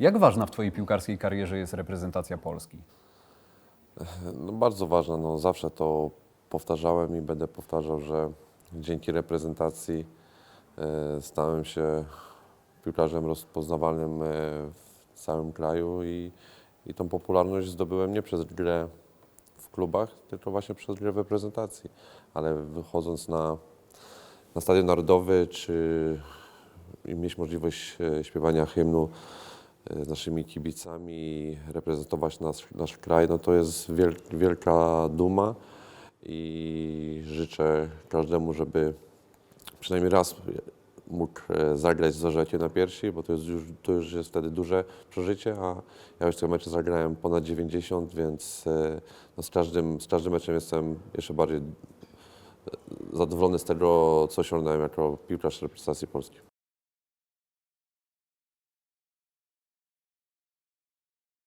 Jak ważna w Twojej piłkarskiej karierze jest reprezentacja Polski? No, bardzo ważna, no, zawsze to powtarzałem i będę powtarzał, że dzięki reprezentacji e, stałem się piłkarzem rozpoznawalnym e, w całym kraju i, i tą popularność zdobyłem nie przez grę w klubach, tylko właśnie przez grę w reprezentacji. Ale wychodząc na, na Stadion Narodowy, czy i mieć możliwość e, śpiewania hymnu z naszymi kibicami, reprezentować nasz, nasz kraj, no to jest wiel, wielka duma i życzę każdemu, żeby przynajmniej raz mógł e, zagrać z Zorzekiem na piersi, bo to, jest już, to już jest wtedy duże przeżycie, a ja już tego meczu zagrałem ponad 90, więc e, no z, każdym, z każdym meczem jestem jeszcze bardziej e, zadowolony z tego, co osiągnąłem jako piłkarz reprezentacji Polski.